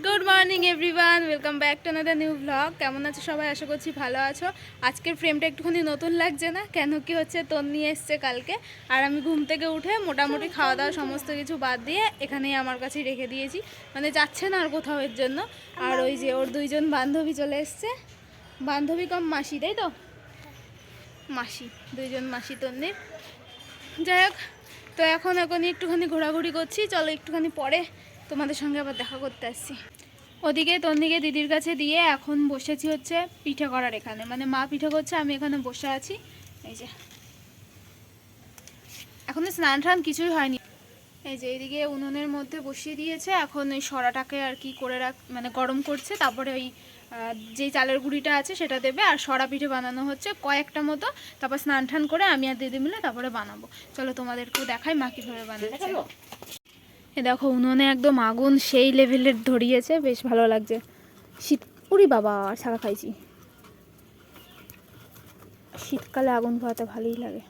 Good morning everyone welcome back to another new blog কেমন আছো সবাই? আশা করছি ভালো আছো। আজকের ফ্রেমটা একটুখানি নতুন লাগছে না? কেন কি হচ্ছে? তোর নিয়ে এসছে কালকে। আর আমি ঘুম থেকে উঠে মোটামুটি খাওয়া দাওয়া সমস্ত কিছু বাদ দিয়ে এখানেই আমার কাছে রেখে দিয়েছি। মানে যাচ্ছে না আর কোথাও এর জন্য। আর ওই যে ওর দুইজন বান্ধবী চলে এসছে। বান্ধবী কম মাসি, তাই তো? মাসি, দুইজন মাসি তন্নির। যাই হোক, তো এখন এখনই একটুখানি ঘোরাঘুরি করছি। চলো একটুখানি পরে তোমাদের সঙ্গে আবার দেখা করতে আসছি। ওদিকে তন্দিকে দিদির কাছে দিয়ে এখন বসেছি হচ্ছে পিঠে করার এখানে। মানে মা পিঠে করছে, আমি এখানে বসে আছি। এই যে। এখনও স্নান টান কিছুই হয়নি। এই যে এইদিকে উনুনের মধ্যে বসিয়ে দিয়েছে। এখন ওই সরাটাকে আর কি করে রাখ মানে গরম করছে। তারপরে ওই যেই চালের গুঁড়িটা আছে সেটা দেবে। আর সরা পিঠে বানানো হচ্ছে কয়েকটা মতো। তারপর স্নান টান করে আমি আর দিদি মিলে তারপরে বানাবো। চলো তোমাদেরকেও দেখাই মা কীভাবে বানাচ্ছে। এ দেখো, উনুনে একদম আগুন সেই লেভেলের ধরিয়েছে, বেশ ভালো লাগছে। শীত উরি বাবা ছাড়া খাইছি। শীতকালে আগুন পোহাতে ভালোই লাগে।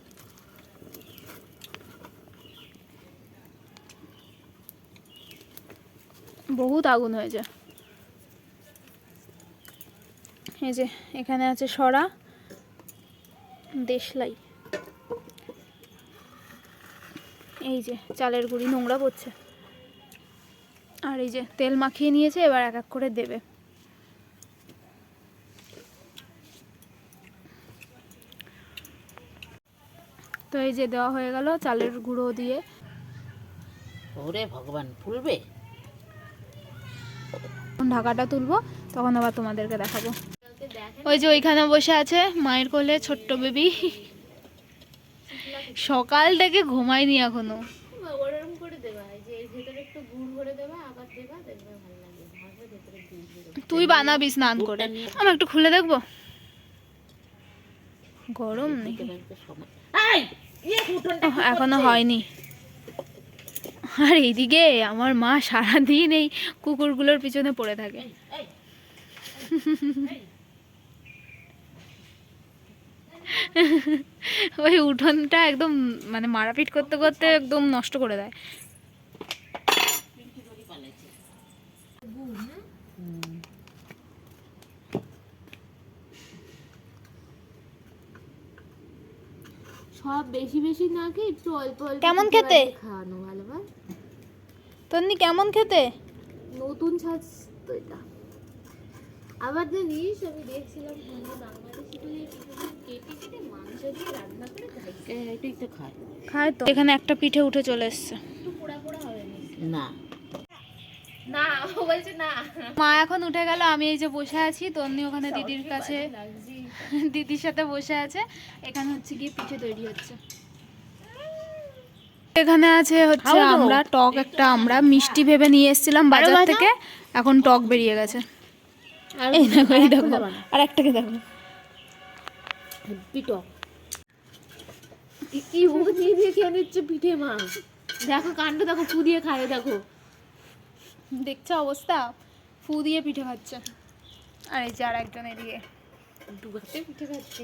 বহুত আগুন হয়েছে। এই যে, এখানে আছে সরা, দেশলাই। এই যে, চালের গুঁড়ি নোংরা পড়ছে। আর এই যে তেল মাখিয়ে নিয়েছে এবার এক এক করে দেবে। তো এই যে দেওয়া হয়ে গেল চালের গুঁড়ো দিয়ে। ওরে ভগবান ফুলবে? ঢাকাটা তুলবো তখন আবার তোমাদেরকে দেখাবো। ওই যে ওইখানে বসে আছে মায়ের কোলে ছোট্ট বেবি। সকাল থেকে ঘুমায়নি এখনও ওরকম করে দেবা যে এর ভেতরে একটু গুড় ভরে দেবা দেখবে ভালো ভেতরে তুই বানাবি স্নান করে। আমি একটু খুলে দেখব। গরম নেই। ইয়ে এখনও হয়নি। আর এইদিকে আমার মা সারাদিন এই কুকুরগুলোর পিছনে পড়ে থাকে। ওই উঠোনটা একদম মানে মারাপিট করতে করতে একদম নষ্ট করে দেয়। সব বেশি বেশি না কি একটু অল্প অল্প কেমন খেতে? খাওয়ানো ভালো ভাই তন্নি কেমন খেতে? নতুন ছাঁচ তো এটা। আবার জানিস আমি দেখছিলাম মানে বাংলাদেশি বলে কেটে কেটে মাংস দিয়ে রান্না করে খাইছে এটাই তো খায়। খায় তো। এখানে একটা পিঠে উঠে চলে এসছে। পোড়া পোড়া হবে না। না ও বলছে না। মা এখন উঠে গেল আমি এই যে বসে আছি তন্নি ওখানে দিদির কাছে। দিদির সাথে বসে আছে। এখানে হচ্ছে গিয়ে পিঠে তৈরি হচ্ছে। এখানে আছে হচ্ছে আমরা টক একটা আমরা মিষ্টি ভেবে নিয়ে এসেছিলাম বাজার থেকে। এখন টক বেরিয়ে গেছে। এই দেখো এই দেখো। আর একটাকে দেখো। পিঠো কি ও দিয়ে দিয়ে খেয়ে নিচ্ছে পিঠে মা? দেখো কাণ্ড দেখো ফু দিয়ে খায় দেখো। দেখছ অবস্থা? ফু দিয়ে পিঠে খাচ্ছে। আর এই যে আর একজন এদিকে। ডুবাতে পিঠে খাচ্ছে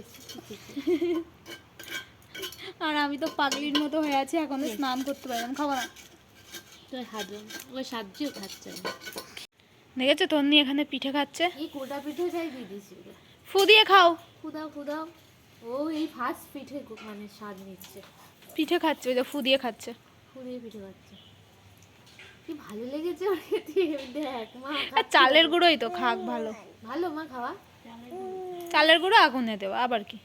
আর আমি তো পাগলির মতো হয়ে আছি এখনও স্নান করতে পারলাম খাব না। তো হাজম ওই সাহায্যও খাচ্ছে। দেখেছ তন্নি এখানে পিঠে খাচ্ছে। এই কোটা পিঠে চাই দিয়ে দিয়েছিল ফু দিয়ে খাও। খুদাও খুদাও ও এই ফার্স্ট পিঠে মানে স্বাদ নিচ্ছে। পিঠে খাচ্ছে ওই যে ফু দিয়ে খাচ্ছে। খুদিয়ে পিঠে খাচ্ছে। কি ভালো লেগেছে দেখ মা চালের গুঁড়োই তো খাক ভালো। ভালো মা খাওয়া। চালের গুঁড়ো আগুনে দেওয়া আবার কি?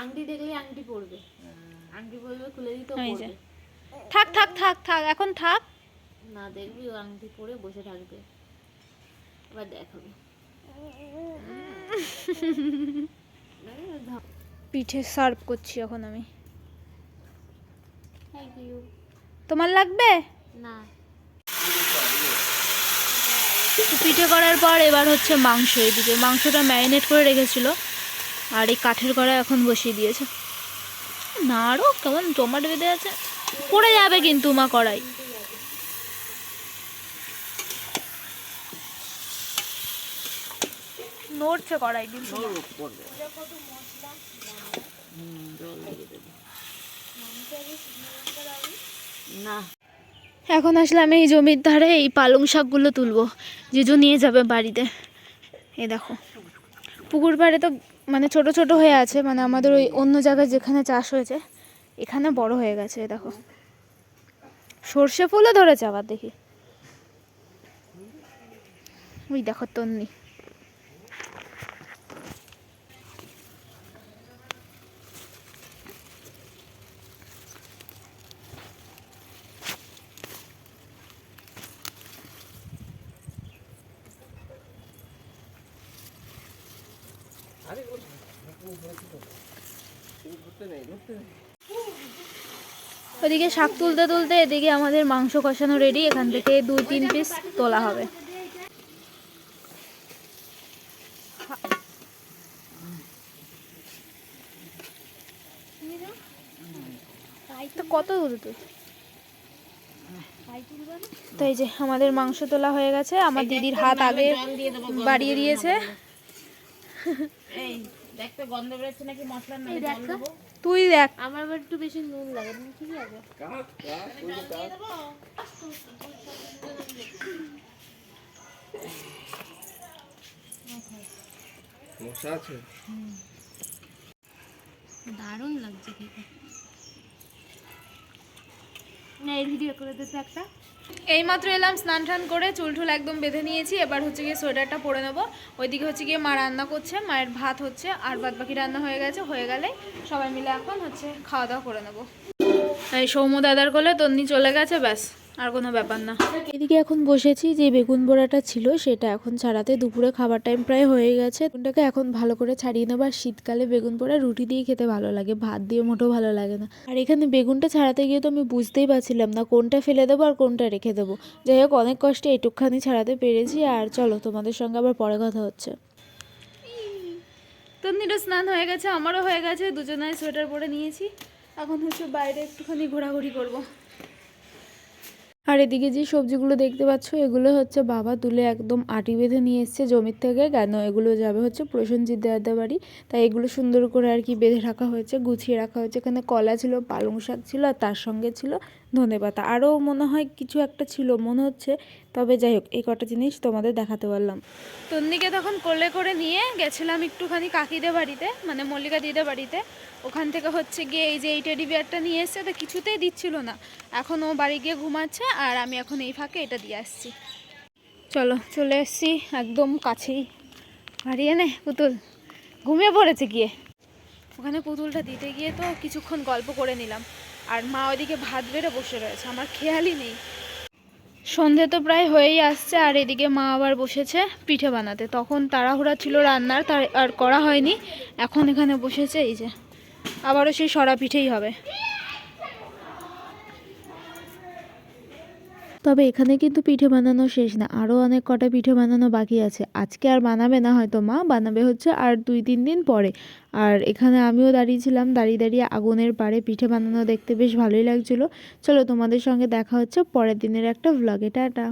আংটি দেখলে আংটি পরবে। আংটি পরবে খুলে দিতে থাক থাক থাক থাক এখন থাক। না দেখবি ও আংটি পরে বসে থাকবে। এবার দেখাবি পিঠে সার্ভ করছি এখন আমি। তোমার লাগবে? না। তো পিঠে করার পর এবার হচ্ছে মাংস এদিকে। মাংসটা ম্যারিনেট করে রেখেছিল। আর এই কাঠের কড়াই এখন বসিয়ে দিয়েছে। না আরও কেমন জমাট বেঁধে আছে। পড়ে যাবে কিন্তু মা কড়াই। নড়ছে কড়াই কিন্তু না। এখন আসলাম এই জমির ধারে এই পালং শাকগুলো তুলবো। জিজু নিয়ে যাবে বাড়িতে। এই দেখো। পুকুর পাড়ে তো মানে ছোট ছোট হয়ে আছে মানে আমাদের ওই অন্য জায়গায় যেখানে চাষ হয়েছে, এখানে বড় হয়ে গেছে দেখো। সর্ষে ফুলও ধরেছে আবার দেখি। ওই দেখো তন্নি। ওদিকে শাক তুলতে তুলতে এদিকে আমাদের মাংস কষানো রেডি এখান থেকে দুই তিন পিস তোলা হবে। কত তো এই যে আমাদের মাংস তোলা হয়ে গেছে, আমার দিদির হাত আগে বাড়িয়ে দিয়েছে। দেখতে গন্ধ বেরোচ্ছে নাকি মশলার নাকি জল দেবো? তুই দেখ। আমার আবার একটু বেশি নুন লাগে তুমি আছে। মশা আছে? দারুণ লাগছে খেতে। এই ভিডিও করে একটা। এইমাত্র এলাম, স্নান টান করে চুল টুল একদম বেঁধে নিয়েছি। এবার হচ্ছে গিয়ে সোয়েটারটা পরে নেব। ওইদিকে হচ্ছে গিয়ে মা রান্না করছে, মায়ের ভাত হচ্ছে, আর বাদ বাকি রান্না হয়ে গেছে। হয়ে গেলে সবাই মিলে এখন হচ্ছে খাওয়া দাওয়া করে নেব। এই সৌম্য দাদার কোলে তন্নি চলে গেছে, ব্যাস। আর কোনো ব্যাপার না। এদিকে এখন বসেছি যে বেগুন বড়াটা ছিল সেটা এখন ছাড়াতে দুপুরে খাবার টাইম প্রায় হয়ে গেছে। বেগুনটাকে এখন ভালো করে ছাড়িয়ে নেব। আর শীতকালে বেগুন পোড়া রুটি দিয়ে খেতে ভালো লাগে ভাত দিয়ে মোটেও ভালো লাগে না। আর এখানে বেগুনটা ছাড়াতে গিয়ে তো আমি বুঝতেই পারছিলাম না কোনটা ফেলে দেবো আর কোনটা রেখে দেবো। যাই হোক অনেক কষ্টে এটুকখানি ছাড়াতে পেরেছি। আর চলো তোমাদের সঙ্গে আবার পরে কথা হচ্ছে। তন্নিরও স্নান হয়ে গেছে আমারও হয়ে গেছে। দুজনায় সোয়েটার পরে নিয়েছি। এখন হচ্ছে বাইরে একটুখানি ঘোরাঘুরি করব। আর এদিকে যে সবজিগুলো দেখতে পাচ্ছ, এগুলো হচ্ছে বাবা তুলে একদম আটি বেঁধে নিয়ে এসছে জমির থেকে। কেন এগুলো যাবে হচ্ছে প্রসেনজিৎ দাদা বাড়ি। তাই এগুলো সুন্দর করে আর কি বেঁধে রাখা হয়েছে, গুছিয়ে রাখা হয়েছে। এখানে কলা ছিল, পালং শাক ছিল আর তার সঙ্গে ছিল ধনে পাতা আরও মনে হয় কিছু একটা ছিল, মনে হচ্ছে। তবে যাই হোক, এই কটা জিনিস তোমাদের দেখাতে পারলাম। তন্নিকে তখন কোলে করে নিয়ে গেছিলাম একটুখানি কাকিদের বাড়িতে মানে মল্লিকা দিদের বাড়িতে। ওখান থেকে হচ্ছে গিয়ে এই যে এই টেডি বিয়ারটা নিয়ে এসছে তো কিছুতেই দিচ্ছিল না। এখন ও বাড়ি গিয়ে ঘুমাচ্ছে আর আমি এখন এই ফাঁকে এটা দিয়ে আসছি। চলো, চলে এসছি একদম কাছেই। হারিয়ে নে পুতুল, ঘুমিয়ে পড়েছে গিয়ে। ওখানে পুতুলটা দিতে গিয়ে তো কিছুক্ষণ গল্প করে নিলাম। আর মা ওইদিকে ভাত বেড়ে বসে রয়েছে, আমার খেয়ালই নেই। সন্ধে তো প্রায় হয়েই আসছে, আর এদিকে মা আবার বসেছে পিঠে বানাতে। তখন তাড়াহুড়া ছিল রান্নার, তার আর করা হয়নি, এখন এখানে বসেছে, এই যে। আবারও সেই সরা পিঠেই হবে। তবে এখানে কিন্তু পিঠে বানানো শেষ না। আরও অনেক কটা পিঠে বানানো বাকি আছে। আজকে আর বানাবে না হয়তো মা, বানাবে হচ্ছে আর দুই তিন দিন পরে। আর এখানে আমিও দাঁড়িয়েছিলাম দাঁড়িয়ে দাঁড়িয়ে আগুনের পাড়ে পিঠে বানানো দেখতে বেশ ভালোই লাগছিল। চলো তোমাদের সঙ্গে দেখা হচ্ছে পরের দিনের একটা ভ্লগে টাটা।